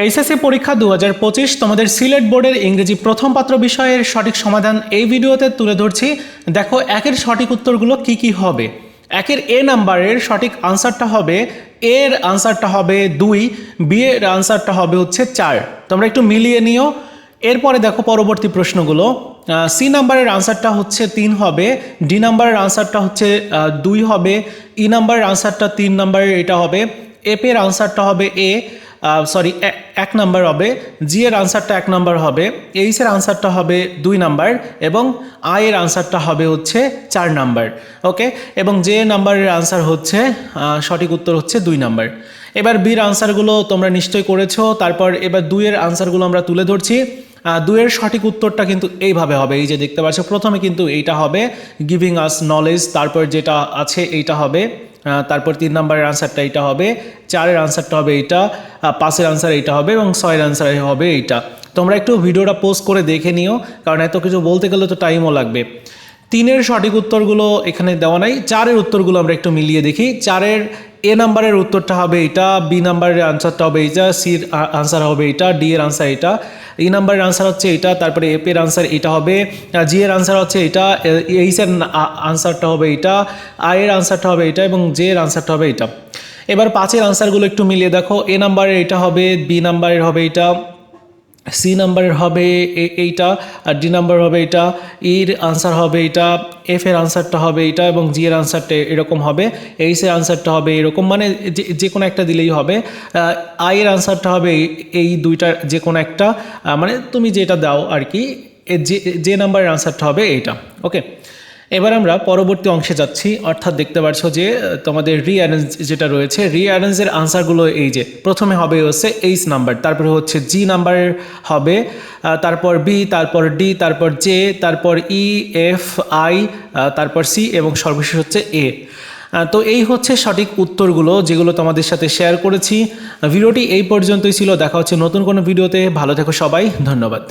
HSC পরীক্ষা দু হাজার পঁচিশ, তোমাদের সিলেট বোর্ডের ইংরেজি প্রথম পাত্র বিষয়ের সঠিক সমাধান এই ভিডিওতে তুলে ধরছি। দেখো, একের সঠিক উত্তরগুলো কি কি হবে? একের এ নাম্বারের সঠিক আনসারটা হবে এর আনসারটা হবে দুই বি এর আনসারটা হবে হচ্ছে চার। তোমরা একটু মিলিয়ে নিও। এরপরে দেখো পরবর্তী প্রশ্নগুলো। সি নাম্বারের আনসারটা হচ্ছে তিন হবে ডি নাম্বারের আনসারটা হচ্ছে দুই হবে ই নাম্বারের আনসারটা তিন নাম্বারের এটা হবে এফ এর আনসারটা হবে এ সরি এক নাম্বার হবে জি এর আনসারটা এক নাম্বার হবে এইচ এর আনসারটা হবে দুই নাম্বার এবং আই এর আনসারটা হবে হচ্ছে চার নাম্বার ওকে এবং যে নাম্বারের আনসার হচ্ছে সঠিক উত্তর হচ্ছে দুই নাম্বার এবার বির আনসারগুলো তোমরা নিশ্চয়ই করেছ তারপর এবার দুইয়ের আনসারগুলো আমরা তুলে ধরছি। আহ, দুইয়ের সঠিক উত্তরটা কিন্তু এইভাবে হবে এই যে দেখতে পাচ্ছ প্রথমে কিন্তু এইটা হবে গিভিং আস নলেজ তারপর যেটা আছে এইটা হবে তারপর তিন নম্বরের আনসারটা এইটা হবে, চারের আনসারটা হবে এইটা পাঁচের আনসার এইটা হবে এবং ছয়ের আনসার হবে এইটা। তোমরা একটু ভিডিওটা পোস্ট করে দেখে নিও, কারণ এত কিছু বলতে গেলে তো টাইমও লাগবে। তিনের সঠিক উত্তরগুলো এখানে দেওয়া নাই, চারের উত্তরগুলো আমরা একটু মিলিয়ে দেখি। চারের এ নাম্বারের উত্তরটা হবে এটা, বি নাম্বারের আনসারটা হবে এইটা সির আনসার হবে এটা, ডি এর আনসার এটা। ই নাম্বারের আনসার হচ্ছে এটা, তারপরে এফ এর আনসার এটা হবে জি এর আনসার হচ্ছে এটা এইচ এর আনসারটা হবে এটা, আই এর আনসারটা হবে এটা এবং জে এর আনসারটা হবে এটা। এবার পাঁচের আনসারগুলো একটু মিলিয়ে দেখো, এ নাম্বারের এটা হবে, বি নাম্বারের হবে এটা। সি নাম্বারের হবে এইটা, আর ডি নাম্বার হবে এটা ইর আনসার হবে এটা এফ এর আনসারটা হবে এটা, এবং জি এর আনসারটা এরকম হবে এইচ এর আনসারটা হবে এরকম মানে যে যে কোনো একটা দিলেই হবে। আই এর আনসারটা হবে এই- এই দুইটার যে কোনো একটা মানে তুমি যেটা দাও আর কি যে যে নাম্বারের আনসারটা হবে এইটা ওকে এবার আমরা পরবর্তী অংশে যাচ্ছি। অর্থাৎ দেখতে পাচ্ছ যে তোমাদের রিঅ্যারেঞ্জ যেটা রয়েছে রিঅ্যারেঞ্জের আনসারগুলো এই যে, প্রথমে হবে হচ্ছে এইচ নাম্বার তারপরে হচ্ছে জি নাম্বার হবে তারপর বি তারপর ডি তারপর জে তারপর ই এফ আই তারপর সি এবং সর্বশেষ হচ্ছে এ তো এই হচ্ছে সঠিক উত্তরগুলো যেগুলো তোমাদের সাথে শেয়ার করেছি। ভিডিওটি এই পর্যন্তই ছিল, দেখা হচ্ছে নতুন কোনো ভিডিওতে। ভালো থেকো সবাই, ধন্যবাদ।